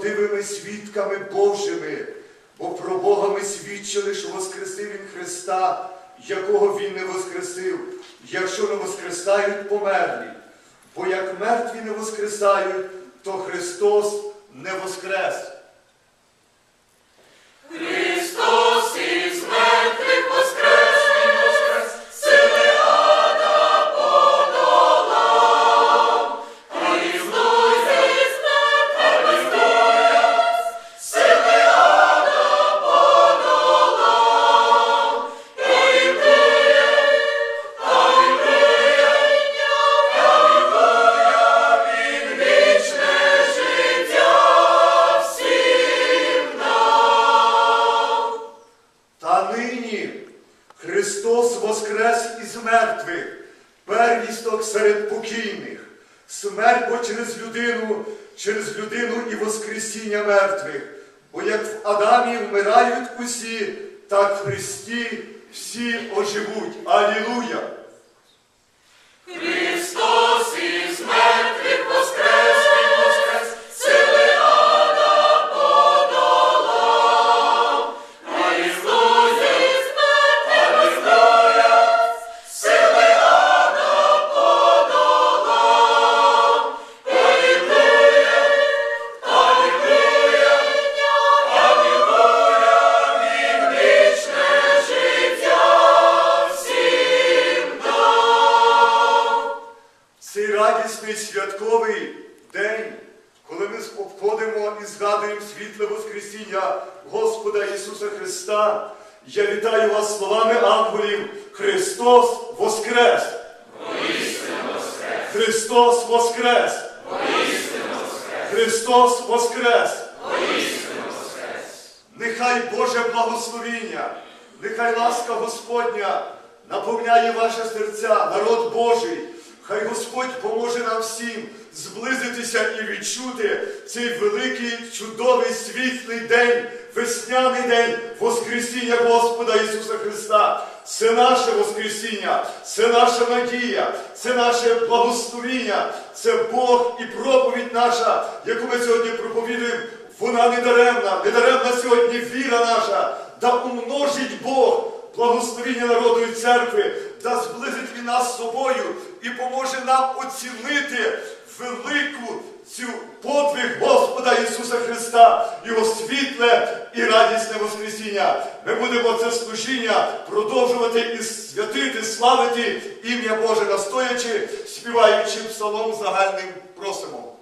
правдивими свідками Божими, бо про Бога ми свідчили, що Воскресив Він Христа, якого Він не воскресив, якщо не воскресають померлі. Бо як мертві не воскресають, то Христос не воскрес. Христос воскрес із мертвих, первісток серед покійних, смерть бо через людину, через людину і воскресіння мертвих. Бо як в Адамі вмирають усі, так в Христі всі оживуть. Алілуя! Радісний святковий день, коли ми обходимо і згадуємо світле Воскресіння Господа Ісуса Христа, я вітаю вас словами ангелів Христос Воскрес! Христос Воскрес! Христос Воскрес! Нехай Боже благословіння, нехай ласка Господня наповняє ваше серця, народ Божий. Хай Господь поможе нам всім зблизитися і відчути цей великий, чудовий, світлий день, весняний день Воскресіння Господа Ісуса Христа. Це наше Воскресіння, це наша надія, це наше благословіння, це Бог і проповідь наша, яку ми сьогодні проповідуємо. Вона не даремна, не даремна сьогодні віра наша, да умножить Бог благословіння народу і церкви, да зблизить він нас з собою і поможе нам оцінити велику цю подвиг Господа Ісуса Христа, Його світле і радісне Воскресіння. Ми будемо це служіння продовжувати і святити, славити ім'я Боже, настоячи, співаючи псалом загальним просимо.